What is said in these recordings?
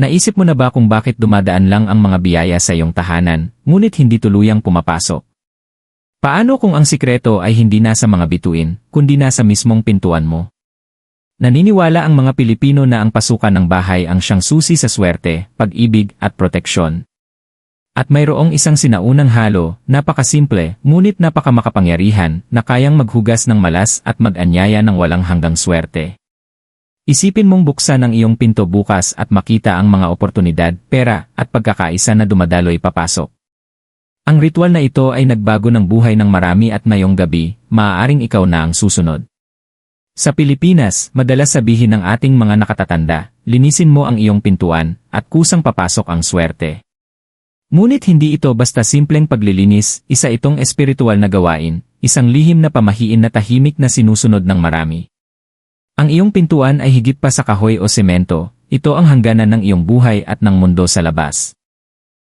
Naisip mo na ba kung bakit dumadaan lang ang mga biyaya sa iyong tahanan, ngunit hindi tuluyang pumapasok? Paano kung ang sikreto ay hindi nasa mga bituin, kundi nasa mismong pintuan mo? Naniniwala ang mga Pilipino na ang pasukan ng bahay ang siyang susi sa swerte, pag-ibig at proteksyon. At mayroong isang sinaunang halo, napakasimple, ngunit napakamakapangyarihan, na kayang maghugas ng malas at mag-anyaya ng walang hanggang swerte. Isipin mong buksan ang iyong pinto bukas at makita ang mga oportunidad, pera, at pagkakaisa na dumadaloy papasok. Ang ritual na ito ay nagbago ng buhay ng marami at ngayong gabi, maaaring ikaw na ang susunod. Sa Pilipinas, madalas sabihin ng ating mga nakatatanda, linisin mo ang iyong pintuan, at kusang papasok ang swerte. Ngunit hindi ito basta simpleng paglilinis, isa itong espiritual na gawain, isang lihim na pamahiin na tahimik na sinusunod ng marami. Ang iyong pintuan ay higit pa sa kahoy o semento, ito ang hangganan ng iyong buhay at ng mundo sa labas.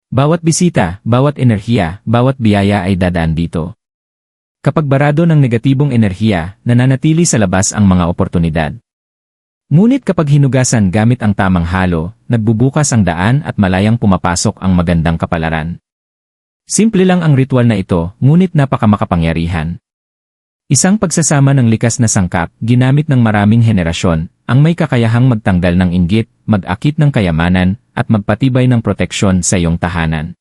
Bawat bisita, bawat enerhiya, bawat biyaya ay dadaan dito. Kapag barado ng negatibong enerhiya, nananatili sa labas ang mga oportunidad. Ngunit kapag hinugasan gamit ang tamang halo, nagbubukas ang daan at malayang pumapasok ang magandang kapalaran. Simple lang ang ritual na ito, ngunit napakamakapangyarihan. Isang pagsasama ng likas na sangkap, ginamit ng maraming henerasyon, ang may kakayahang magtanggal ng inggit, mag-akit ng kayamanan, at magpatibay ng proteksyon sa iyong tahanan.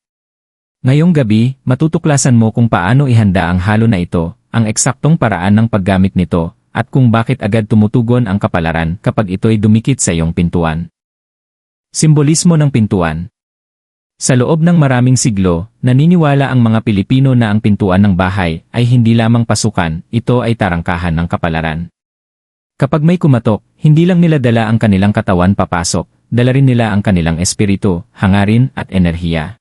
Ngayong gabi, matutuklasan mo kung paano ihanda ang halo na ito, ang eksaktong paraan ng paggamit nito, at kung bakit agad tumutugon ang kapalaran kapag ito'y dumikit sa iyong pintuan. Simbolismo ng pintuan Sa loob ng maraming siglo, naniniwala ang mga Pilipino na ang pintuan ng bahay ay hindi lamang pasukan, ito ay tarangkahan ng kapalaran. Kapag may kumatok, hindi lang nila dala ang kanilang katawan papasok, dala rin nila ang kanilang espiritu, hangarin at enerhiya.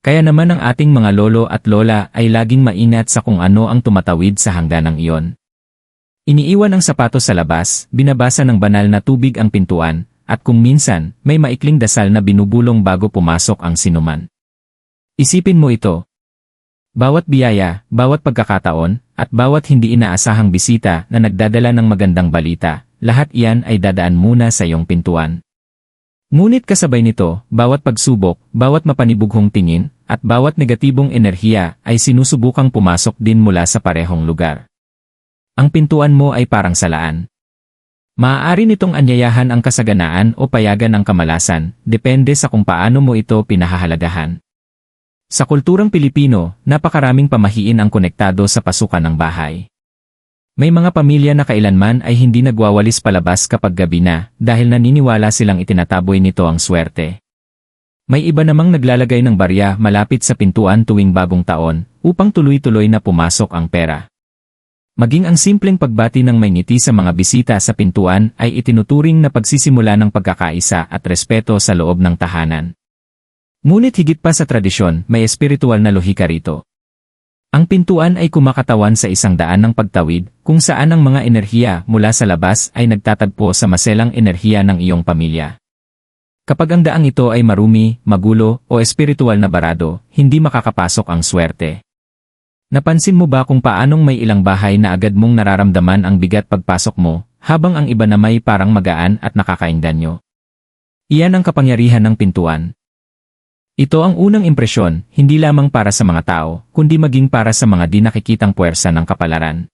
Kaya naman ang ating mga lolo at lola ay laging maingat sa kung ano ang tumatawid sa hangganang iyon. Iniiwan ang sapatos sa labas, binabasa ng banal na tubig ang pintuan, at kung minsan, may maikling dasal na binubulong bago pumasok ang sinuman. Isipin mo ito. Bawat biyaya, bawat pagkakataon, at bawat hindi inaasahang bisita na nagdadala ng magandang balita, lahat iyan ay dadaan muna sa iyong pintuan. Ngunit kasabay nito, bawat pagsubok, bawat mapanibughong tingin, at bawat negatibong enerhiya ay sinusubukang pumasok din mula sa parehong lugar. Ang pintuan mo ay parang salaan. Maaari nitong anyayahan ang kasaganaan o payagan ang kamalasan, depende sa kung paano mo ito pinahahalagahan. Sa kulturang Pilipino, napakaraming pamahiin ang konektado sa pasukan ng bahay. May mga pamilya na kailanman ay hindi nagwawalis palabas kapag gabi na dahil naniniwala silang itinataboy nito ang swerte. May iba namang naglalagay ng barya malapit sa pintuan tuwing bagong taon upang tuloy-tuloy na pumasok ang pera. Maging ang simpleng pagbati ng may ngiti sa mga bisita sa pintuan ay itinuturing na pagsisimula ng pagkakaisa at respeto sa loob ng tahanan. Ngunit higit pa sa tradisyon, may espiritual na lohika rito. Ang pintuan ay kumakatawan sa isang daan ng pagtawid kung saan ang mga enerhiya mula sa labas ay nagtatagpo sa maselang enerhiya ng iyong pamilya. Kapag ang daang ito ay marumi, magulo, o espiritual na barado, hindi makakapasok ang swerte. Napansin mo ba kung paanong may ilang bahay na agad mong nararamdaman ang bigat pagpasok mo, habang ang iba na may parang magaan at nakakaindanyo? Iyan ang kapangyarihan ng pintuan. Ito ang unang impresyon, hindi lamang para sa mga tao, kundi maging para sa mga di nakikitang puwersa ng kapalaran.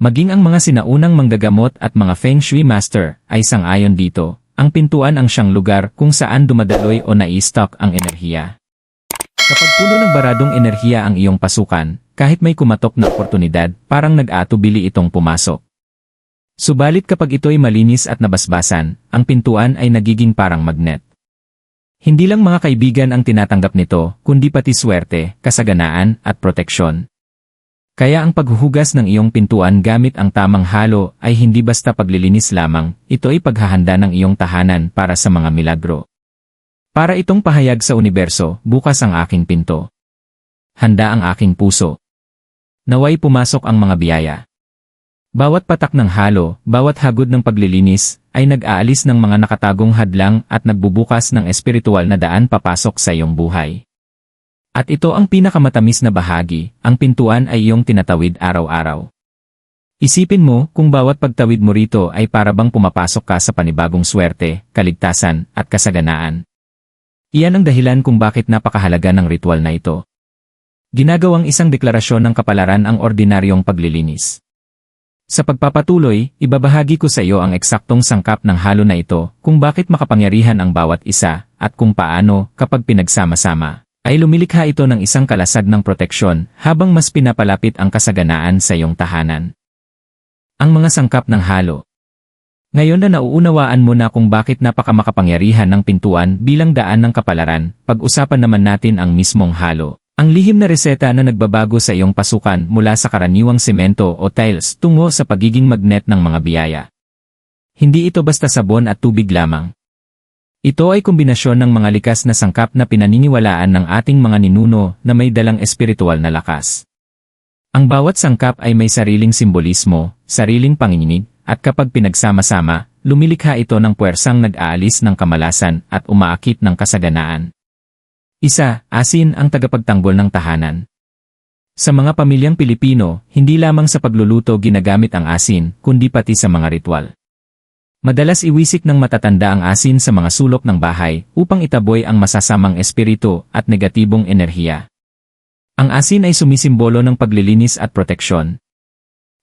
Maging ang mga sinaunang manggagamot at mga Feng Shui Master ay sang-ayon dito, ang pintuan ang siyang lugar kung saan dumadaloy o nai-stock ang enerhiya. Kapag puno ng baradong enerhiya ang iyong pasukan, kahit may kumatok na oportunidad, parang nag-atubili itong pumasok. Subalit kapag ito'y malinis at nabasbasan, ang pintuan ay nagiging parang magnet. Hindi lang mga kaibigan ang tinatanggap nito, kundi pati swerte, kasaganaan, at proteksyon. Kaya ang paghuhugas ng iyong pintuan gamit ang tamang halo ay hindi basta paglilinis lamang, ito ay paghahanda ng iyong tahanan para sa mga milagro. Para itong pahayag sa universo, bukas ang aking pinto. Handa ang aking puso. Naway pumasok ang mga biyaya. Bawat patak ng halo, bawat hagod ng paglilinis, ay nag-aalis ng mga nakatagong hadlang at nagbubukas ng espiritual na daan papasok sa iyong buhay. At ito ang pinakamatamis na bahagi, ang pintuan ay iyong tinatawid araw-araw. Isipin mo kung bawat pagtawid mo rito ay parabang pumapasok ka sa panibagong swerte, kaligtasan, at kasaganaan. Iyan ang dahilan kung bakit napakahalaga ng ritual na ito. Ginagawang isang deklarasyon ng kapalaran ang ordinaryong paglilinis. Sa pagpapatuloy, ibabahagi ko sa iyo ang eksaktong sangkap ng halo na ito, kung bakit makapangyarihan ang bawat isa, at kung paano, kapag pinagsama-sama, ay lumilikha ito ng isang kalasag ng proteksyon habang mas pinapalapit ang kasaganaan sa iyong tahanan. Ang mga sangkap ng halo Ngayon na nauunawaan mo na kung bakit napakamakapangyarihan ng pintuan bilang daan ng kapalaran, pag-usapan naman natin ang mismong halo. Ang lihim na reseta na nagbabago sa iyong pasukan mula sa karaniwang semento o tiles tungo sa pagiging magnet ng mga biyaya. Hindi ito basta sabon at tubig lamang. Ito ay kombinasyon ng mga likas na sangkap na pinaniniwalaan ng ating mga ninuno na may dalang espiritual na lakas. Ang bawat sangkap ay may sariling simbolismo, sariling panginginig, at kapag pinagsama-sama, lumilikha ito ng puwersang nag-aalis ng kamalasan at umaakit ng kasaganaan. Isa, asin ang tagapagtanggol ng tahanan. Sa mga pamilyang Pilipino, hindi lamang sa pagluluto ginagamit ang asin, kundi pati sa mga ritual. Madalas iwisik ng matatanda ang asin sa mga sulok ng bahay upang itaboy ang masasamang espiritu at negatibong enerhiya. Ang asin ay sumisimbolo ng paglilinis at proteksyon.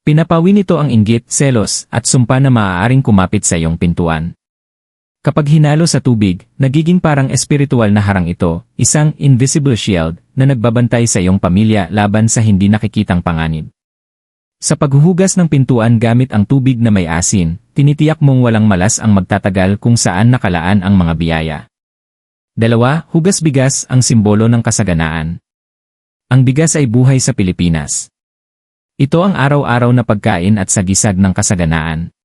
Pinapawin nito ang inggit, selos, at sumpa na maaaring kumapit sa iyong pintuan. Kapag hinalo sa tubig, nagiging parang espiritual na harang ito, isang invisible shield na nagbabantay sa iyong pamilya laban sa hindi nakikitang panganib. Sa paghuhugas ng pintuan gamit ang tubig na may asin, tinitiyak mong walang malas ang magtatagal kung saan nakalaan ang mga biyaya. Dalawa, hugas bigas ang simbolo ng kasaganaan. Ang bigas ay buhay sa Pilipinas. Ito ang araw-araw na pagkain at sagisag ng kasaganaan.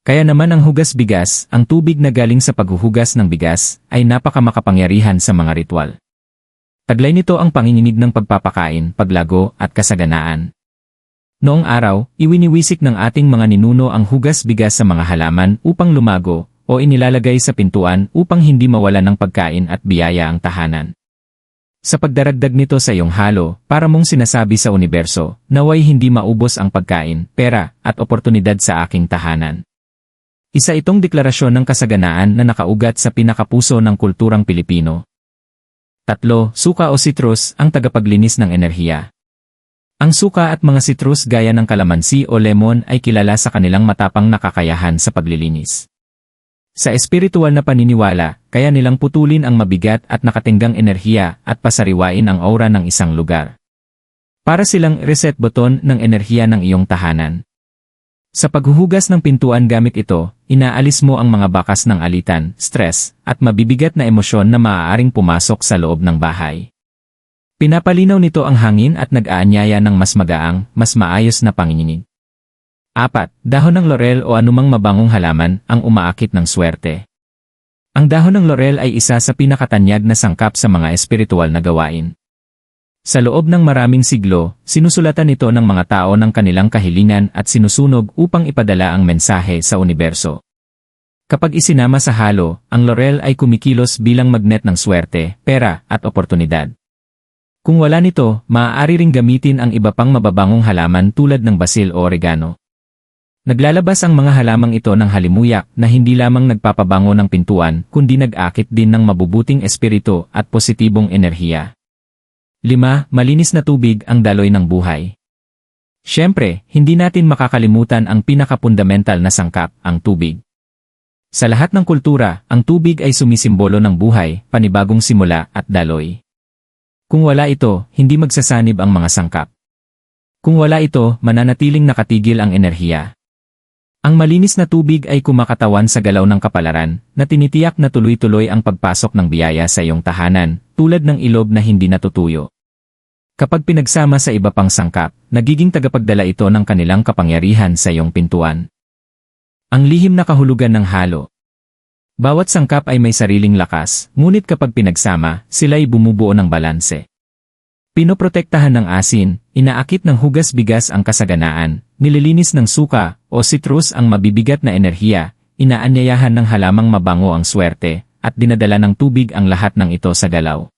Kaya naman ang hugas bigas, ang tubig na galing sa paghuhugas ng bigas, ay napakamakapangyarihan sa mga ritual. Taglay nito ang panginginig ng pagpapakain, paglago, at kasaganaan. Noong araw, iwiniwisik ng ating mga ninuno ang hugas bigas sa mga halaman upang lumago, o inilalagay sa pintuan upang hindi mawala ng pagkain at biyaya ang tahanan. Sa pagdaragdag nito sa iyong halo, para mong sinasabi sa universo, naway hindi maubos ang pagkain, pera, at oportunidad sa aking tahanan. Isa itong deklarasyon ng kasaganaan na nakaugat sa pinakapuso ng kulturang Pilipino. Tatlo, suka o citrus ang tagapaglinis ng enerhiya. Ang suka at mga citrus gaya ng kalamansi o lemon ay kilala sa kanilang matapang nakakayahan sa paglilinis. Sa espiritual na paniniwala, kaya nilang putulin ang mabigat at nakatinggang enerhiya at pasariwain ang aura ng isang lugar. Para silang reset button ng enerhiya ng iyong tahanan. Sa paghuhugas ng pintuan gamit ito, inaalis mo ang mga bakas ng alitan, stress, at mabibigat na emosyon na maaaring pumasok sa loob ng bahay. Pinapalinaw nito ang hangin at nag-aanyaya ng mas magaang, mas maayos na panginginig. Apat, dahon ng laurel o anumang mabangong halaman ang umaakit ng swerte. Ang dahon ng laurel ay isa sa pinakatanyag na sangkap sa mga espiritual na gawain. Sa loob ng maraming siglo, sinusulatan ito ng mga tao ng kanilang kahilingan at sinusunog upang ipadala ang mensahe sa universo. Kapag isinama sa halo, ang laurel ay kumikilos bilang magnet ng swerte, pera, at oportunidad. Kung wala nito, maaari ring gamitin ang iba pang mababangong halaman tulad ng basil o oregano. Naglalabas ang mga halamang ito ng halimuyak na hindi lamang nagpapabango ng pintuan kundi nag-akit din ng mabubuting espiritu at positibong enerhiya. 5. Malinis na tubig ang daloy ng buhay. Siyempre, hindi natin makakalimutan ang pinakapundamental na sangkap, ang tubig. Sa lahat ng kultura, ang tubig ay sumisimbolo ng buhay, panibagong simula at daloy. Kung wala ito, hindi magsasanib ang mga sangkap. Kung wala ito, mananatiling nakatigil ang enerhiya. Ang malinis na tubig ay kumakatawan sa galaw ng kapalaran, na tinitiyak na tuloy-tuloy ang pagpasok ng biyaya sa iyong tahanan, tulad ng ilob na hindi natutuyo. Kapag pinagsama sa iba pang sangkap, nagiging tagapagdala ito ng kanilang kapangyarihan sa iyong pintuan. Ang lihim na kahulugan ng halo. Bawat sangkap ay may sariling lakas, ngunit kapag pinagsama, sila'y bumubuo ng balanse. Pinoprotektahan ng asin, inaakit ng hugas bigas ang kasaganaan, nililinis ng suka o citrus ang mabibigat na enerhiya, inaanyayahan ng halamang mabango ang swerte, at dinadala ng tubig ang lahat ng ito sa galaw.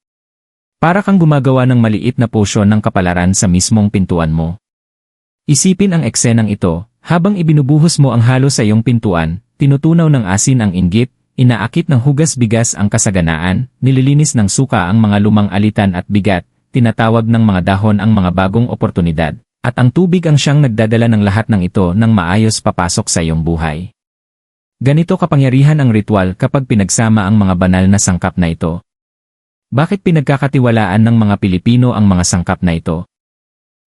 Para kang gumagawa ng maliit na potion ng kapalaran sa mismong pintuan mo. Isipin ang eksenang ito, habang ibinubuhos mo ang halo sa iyong pintuan, tinutunaw ng asin ang inggit, inaakit ng hugas bigas ang kasaganaan, nililinis ng suka ang mga lumang alitan at bigat, tinatawag ng mga dahon ang mga bagong oportunidad, at ang tubig ang siyang nagdadala ng lahat ng ito nang maayos papasok sa iyong buhay. Ganito kapangyarihan ang ritual kapag pinagsama ang mga banal na sangkap na ito. Bakit pinagkakatiwalaan ng mga Pilipino ang mga sangkap na ito?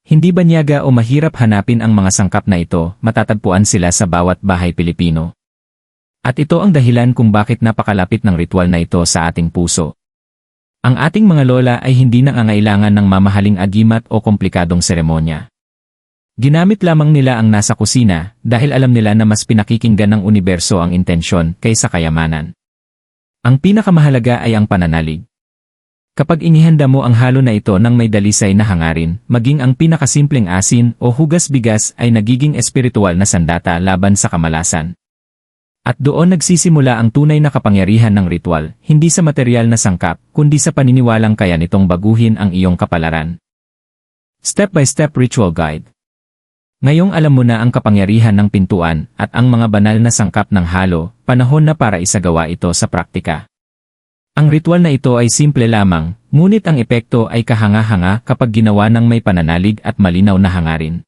Hindi ba niyaga o mahirap hanapin ang mga sangkap na ito, matatagpuan sila sa bawat bahay Pilipino? At ito ang dahilan kung bakit napakalapit ng ritual na ito sa ating puso. Ang ating mga lola ay hindi nangangailangan ng mamahaling agimat o komplikadong seremonya. Ginamit lamang nila ang nasa kusina dahil alam nila na mas pinakikinggan ng universo ang intensyon kaysa kayamanan. Ang pinakamahalaga ay ang pananalig. Kapag inihanda mo ang halo na ito ng may dalisay na hangarin, maging ang pinakasimpleng asin o hugas bigas ay nagiging espiritual na sandata laban sa kamalasan. At doon nagsisimula ang tunay na kapangyarihan ng ritual, hindi sa material na sangkap, kundi sa paniniwalang kaya nitong baguhin ang iyong kapalaran. Step-by-step Ritual Guide Ngayong alam mo na ang kapangyarihan ng pintuan at ang mga banal na sangkap ng halo, panahon na para isagawa ito sa praktika. Ang ritual na ito ay simple lamang, ngunit ang epekto ay kahanga-hanga kapag ginawa ng may pananalig at malinaw na hangarin.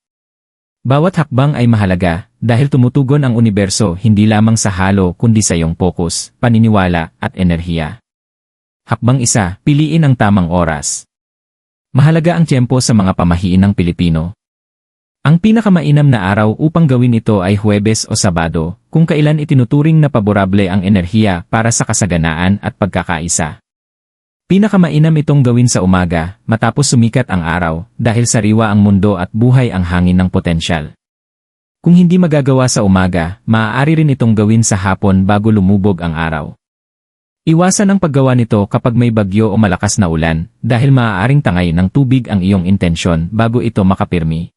Bawat hakbang ay mahalaga dahil tumutugon ang universo hindi lamang sa halo kundi sa iyong focus, paniniwala at enerhiya. Hakbang isa, piliin ang tamang oras. Mahalaga ang tiyempo sa mga pamahiin ng Pilipino, ang pinakamainam na araw upang gawin ito ay Huwebes o Sabado, kung kailan itinuturing na paborable ang enerhiya para sa kasaganaan at pagkakaisa. Pinakamainam itong gawin sa umaga, matapos sumikat ang araw, dahil sariwa ang mundo at buhay ang hangin ng potensyal. Kung hindi magagawa sa umaga, maaari rin itong gawin sa hapon bago lumubog ang araw. Iwasan ang paggawa nito kapag may bagyo o malakas na ulan, dahil maaaring tangay ng tubig ang iyong intensyon bago ito makapirmi.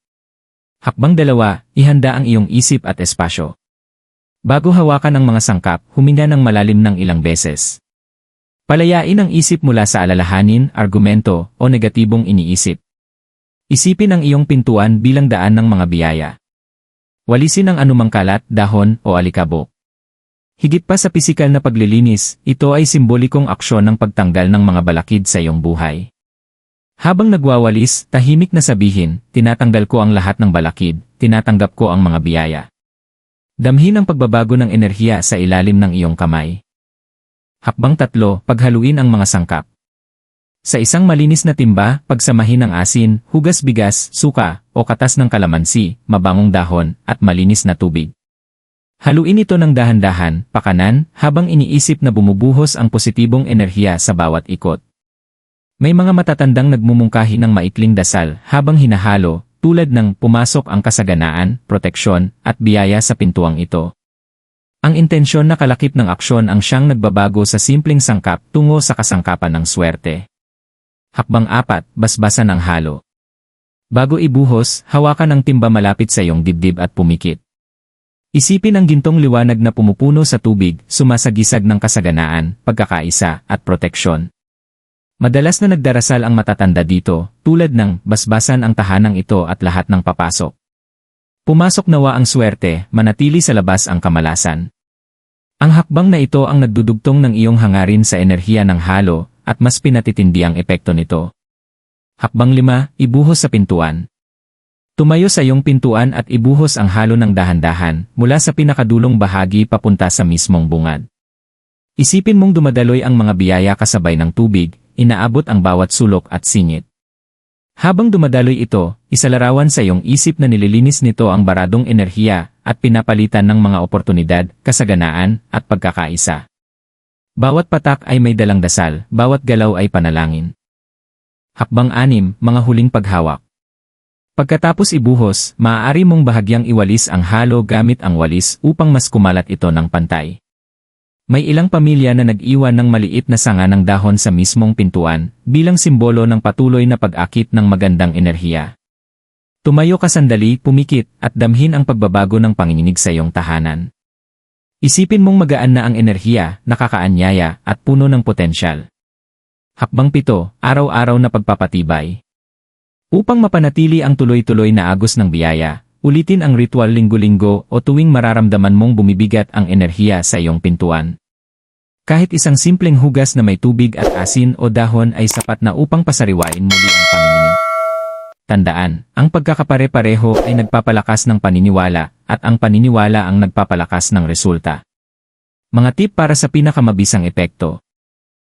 Hakbang dalawa, ihanda ang iyong isip at espasyo. Bago hawakan ang mga sangkap, huminga ng malalim ng ilang beses. Palayain ang isip mula sa alalahanin, argumento, o negatibong iniisip. Isipin ang iyong pintuan bilang daan ng mga biyaya. Walisin ang anumang kalat, dahon, o alikabok. Higit pa sa pisikal na paglilinis, ito ay simbolikong aksyon ng pagtanggal ng mga balakid sa iyong buhay. Habang nagwawalis, tahimik na sabihin, tinatanggal ko ang lahat ng balakid, tinatanggap ko ang mga biyaya. Damhin ang pagbabago ng enerhiya sa ilalim ng iyong kamay. Hakbang tatlo, paghaluin ang mga sangkap. Sa isang malinis na timba, pagsamahin ang asin, hugas bigas, suka, o katas ng kalamansi, mabangong dahon, at malinis na tubig. Haluin ito ng dahan-dahan, pakanan, habang iniisip na bumubuhos ang positibong enerhiya sa bawat ikot. May mga matatandang nagmumungkahi ng maikling dasal habang hinahalo, tulad ng pumasok ang kasaganaan, proteksyon, at biyaya sa pintuang ito. Ang intensyon na kalakip ng aksyon ang siyang nagbabago sa simpleng sangkap tungo sa kasangkapan ng swerte. Hakbang apat, basbasan ang halo. Bago ibuhos, hawakan ang timba malapit sa iyong dibdib at pumikit. Isipin ang gintong liwanag na pumupuno sa tubig, sumasagisag ng kasaganaan, pagkakaisa, at proteksyon. Madalas na nagdarasal ang matatanda dito, tulad ng basbasan ang tahanang ito at lahat ng papasok. Pumasok nawa ang swerte, manatili sa labas ang kamalasan. Ang hakbang na ito ang nagdudugtong ng iyong hangarin sa enerhiya ng halo, at mas pinatitindi ang epekto nito. Hakbang lima, ibuhos sa pintuan. Tumayo sa iyong pintuan at ibuhos ang halo ng dahan-dahan, mula sa pinakadulong bahagi papunta sa mismong bungad. Isipin mong dumadaloy ang mga biyaya kasabay ng tubig, inaabot ang bawat sulok at singit. Habang dumadaloy ito, isalarawan sa iyong isip na nililinis nito ang baradong enerhiya at pinapalitan ng mga oportunidad, kasaganaan, at pagkakaisa. Bawat patak ay may dalang dasal, bawat galaw ay panalangin. Hakbang anim, mga huling paghawak. Pagkatapos ibuhos, maaari mong bahagyang iwalis ang halo gamit ang walis upang mas kumalat ito ng pantay. May ilang pamilya na nag-iwan ng maliit na sanga ng dahon sa mismong pintuan, bilang simbolo ng patuloy na pag-akit ng magandang enerhiya. Tumayo ka sandali, pumikit, at damhin ang pagbabago ng panginginig sa iyong tahanan. Isipin mong magaan na ang enerhiya, nakakaanyaya, at puno ng potensyal. Hakbang pito, araw-araw na pagpapatibay. Upang mapanatili ang tuloy-tuloy na agos ng biyaya, ulitin ang ritual linggo-linggo o tuwing mararamdaman mong bumibigat ang enerhiya sa iyong pintuan. Kahit isang simpleng hugas na may tubig at asin o dahon ay sapat na upang pasariwain muli ang panginginig. Tandaan, ang pagkakapare-pareho ay nagpapalakas ng paniniwala at ang paniniwala ang nagpapalakas ng resulta. Mga tip para sa pinakamabisang epekto.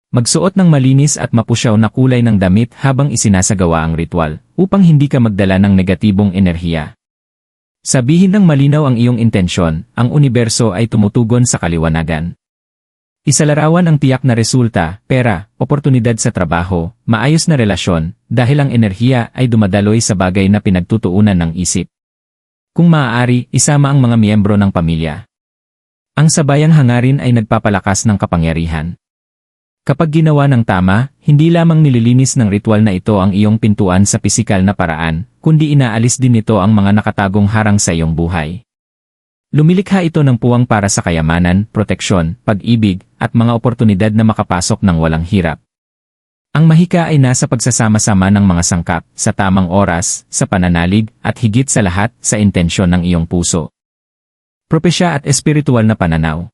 Magsuot ng malinis at mapusyaw na kulay ng damit habang isinasagawa ang ritual, upang hindi ka magdala ng negatibong enerhiya. Sabihin ng malinaw ang iyong intensyon, ang universo ay tumutugon sa kaliwanagan. Isalarawan ang tiyak na resulta, pera, oportunidad sa trabaho, maayos na relasyon, dahil ang enerhiya ay dumadaloy sa bagay na pinagtutuunan ng isip. Kung maaari, isama ang mga miyembro ng pamilya. Ang sabayang hangarin ay nagpapalakas ng kapangyarihan. Kapag ginawa ng tama, hindi lamang nililinis ng ritual na ito ang iyong pintuan sa pisikal na paraan, kundi inaalis din nito ang mga nakatagong harang sa iyong buhay. Lumilikha ito ng puwang para sa kayamanan, proteksyon, pag-ibig, at mga oportunidad na makapasok ng walang hirap. Ang mahika ay nasa pagsasama-sama ng mga sangkap, sa tamang oras, sa pananalig, at higit sa lahat, sa intensyon ng iyong puso. Propesya at espiritual na pananaw.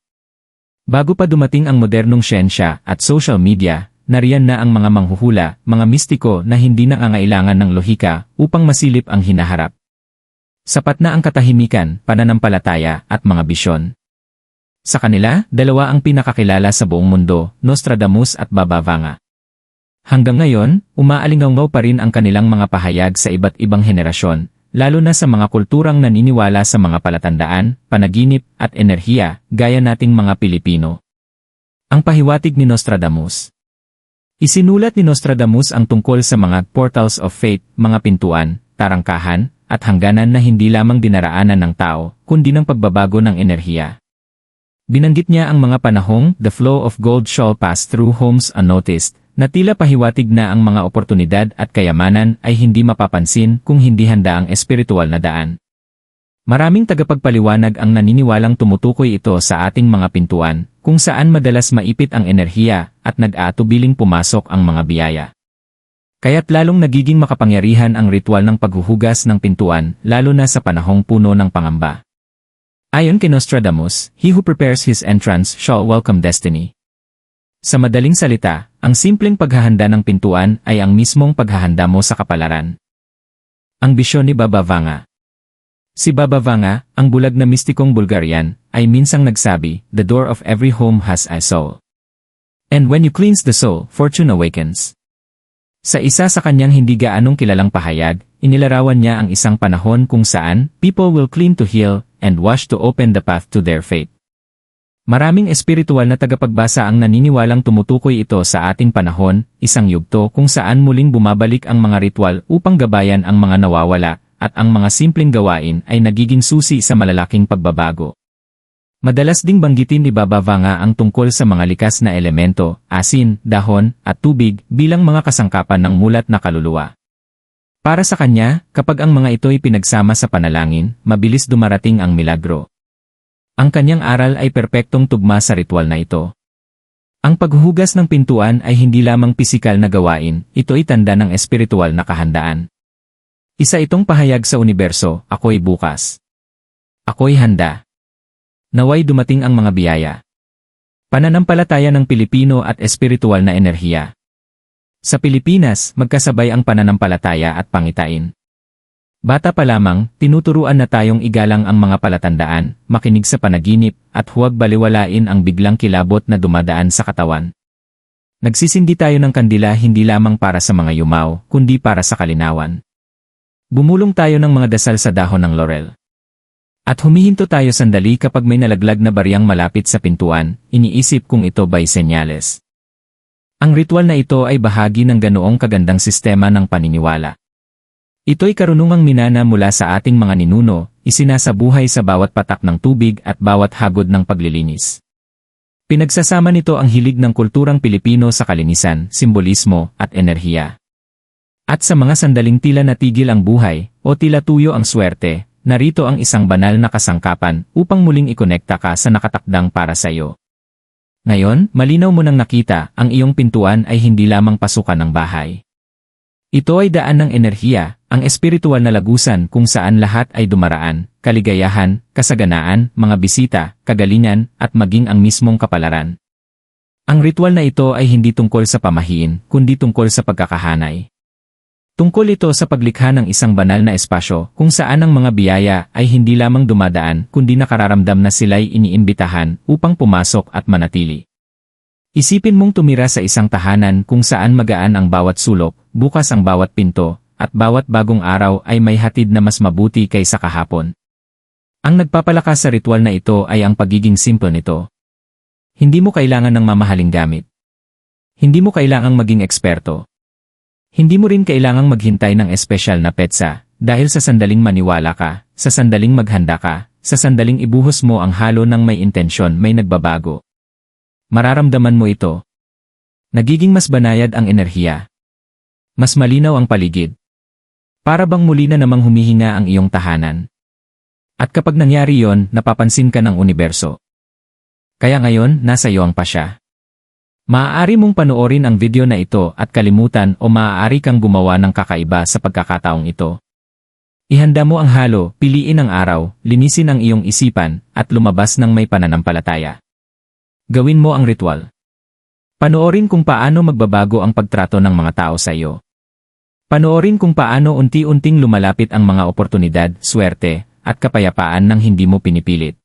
Bago pa dumating ang modernong siyensya at social media, nariyan na ang mga manghuhula, mga mistiko na hindi nangangailangan ng lohika upang masilip ang hinaharap. Sapat na ang katahimikan, pananampalataya at mga bisyon. Sa kanila, dalawa ang pinakakilala sa buong mundo, Nostradamus at Baba Vanga. Hanggang ngayon, umaalingaw pa rin ang kanilang mga pahayag sa iba't ibang henerasyon, lalo na sa mga kulturang naniniwala sa mga palatandaan, panaginip, at enerhiya, gaya nating mga Pilipino. Ang pahiwatig ni Nostradamus Isinulat ni Nostradamus ang tungkol sa mga portals of fate, mga pintuan, tarangkahan, at hangganan na hindi lamang dinaraanan ng tao, kundi ng pagbabago ng enerhiya. Binanggit niya ang mga panahong the flow of gold shall pass through homes unnoticed, na tila pahiwatig na ang mga oportunidad at kayamanan ay hindi mapapansin kung hindi handa ang espiritual na daan. Maraming tagapagpaliwanag ang naniniwalang tumutukoy ito sa ating mga pintuan, kung saan madalas maipit ang enerhiya at nag-aatubiling pumasok ang mga biyaya. Kaya't lalong nagiging makapangyarihan ang ritual ng paghuhugas ng pintuan, lalo na sa panahong puno ng pangamba. Ayon kay Nostradamus, he who prepares his entrance shall welcome destiny. Sa madaling salita, ang simpleng paghahanda ng pintuan ay ang mismong paghahanda mo sa kapalaran. Ang bisyon ni Baba Vanga Si Baba Vanga, ang bulag na mistikong Bulgarian, ay minsang nagsabi, The door of every home has a soul. And when you cleanse the soul, fortune awakens. Sa isa sa kanyang hindi gaanong kilalang pahayag, inilarawan niya ang isang panahon kung saan people will clean to heal and wash to open the path to their faith. Maraming espiritual na tagapagbasa ang naniniwalang tumutukoy ito sa ating panahon, isang yugto kung saan muling bumabalik ang mga ritual upang gabayan ang mga nawawala, at ang mga simpleng gawain ay nagiging susi sa malalaking pagbabago. Madalas ding banggitin ni Baba Vanga ang tungkol sa mga likas na elemento, asin, dahon, at tubig bilang mga kasangkapan ng mulat na kaluluwa. Para sa kanya, kapag ang mga ito'y pinagsama sa panalangin, mabilis dumarating ang milagro. Ang kanyang aral ay perpektong tugma sa ritual na ito. Ang paghuhugas ng pintuan ay hindi lamang pisikal na gawain, ito ay tanda ng espiritual na kahandaan. Isa itong pahayag sa universo, ako'y bukas. Ako'y handa. Naway dumating ang mga biyaya. Pananampalataya ng Pilipino at espiritual na enerhiya. Sa Pilipinas, magkasabay ang pananampalataya at pangitain. Bata pa lamang, tinuturuan na tayong igalang ang mga palatandaan, makinig sa panaginip, at huwag baliwalain ang biglang kilabot na dumadaan sa katawan. Nagsisindi tayo ng kandila hindi lamang para sa mga yumaw, kundi para sa kalinawan. Bumulong tayo ng mga dasal sa dahon ng laurel. At humihinto tayo sandali kapag may nalaglag na bariyang malapit sa pintuan, iniisip kung ito ba'y senyales. Ang ritual na ito ay bahagi ng ganoong kagandang sistema ng paniniwala. Ito'y karunungang minana mula sa ating mga ninuno, isinasabuhay sa bawat patak ng tubig at bawat hagod ng paglilinis. Pinagsasama nito ang hilig ng kulturang Pilipino sa kalinisan, simbolismo, at enerhiya. At sa mga sandaling tila natigil ang buhay, o tila tuyo ang swerte, narito ang isang banal na kasangkapan upang muling ikonekta ka sa nakatakdang para sa iyo. Ngayon, malinaw mo nang nakita, ang iyong pintuan ay hindi lamang pasukan ng bahay. Ito ay daan ng enerhiya, ang espiritual na lagusan kung saan lahat ay dumaraan, kaligayahan, kasaganaan, mga bisita, kagalingan, at maging ang mismong kapalaran. Ang ritual na ito ay hindi tungkol sa pamahiin, kundi tungkol sa pagkakahanay. Tungkol ito sa paglikha ng isang banal na espasyo kung saan ang mga biyaya ay hindi lamang dumadaan kundi nakararamdam na sila'y iniimbitahan upang pumasok at manatili. Isipin mong tumira sa isang tahanan kung saan magaan ang bawat sulok, bukas ang bawat pinto, at bawat bagong araw ay may hatid na mas mabuti kaysa kahapon. Ang nagpapalakas sa ritual na ito ay ang pagiging simple nito. Hindi mo kailangan ng mamahaling gamit. Hindi mo kailangang maging eksperto. Hindi mo rin kailangang maghintay ng espesyal na petsa, dahil sa sandaling maniwala ka, sa sandaling maghanda ka, sa sandaling ibuhos mo ang halo ng may intensyon may nagbabago. Mararamdaman mo ito. Nagiging mas banayad ang enerhiya. Mas malinaw ang paligid. Para bang muli na namang humihinga ang iyong tahanan. At kapag nangyari yon, napapansin ka ng universo. Kaya ngayon, nasa iyo ang pasya. Maaari mong panoorin ang video na ito at kalimutan o maaari kang gumawa ng kakaiba sa pagkakataong ito. Ihanda mo ang halo, piliin ang araw, linisin ang iyong isipan, at lumabas ng may pananampalataya. Gawin mo ang ritual. Panoorin kung paano magbabago ang pagtrato ng mga tao sa iyo. Panoorin kung paano unti-unting lumalapit ang mga oportunidad, swerte, at kapayapaan nang hindi mo pinipilit.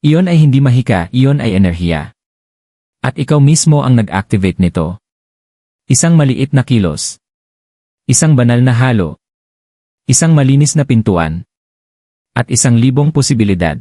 Iyon ay hindi mahika, iyon ay enerhiya. At ikaw mismo ang nag-activate nito. Isang maliit na kilos. Isang banal na halo. Isang malinis na pintuan. At isang libong posibilidad.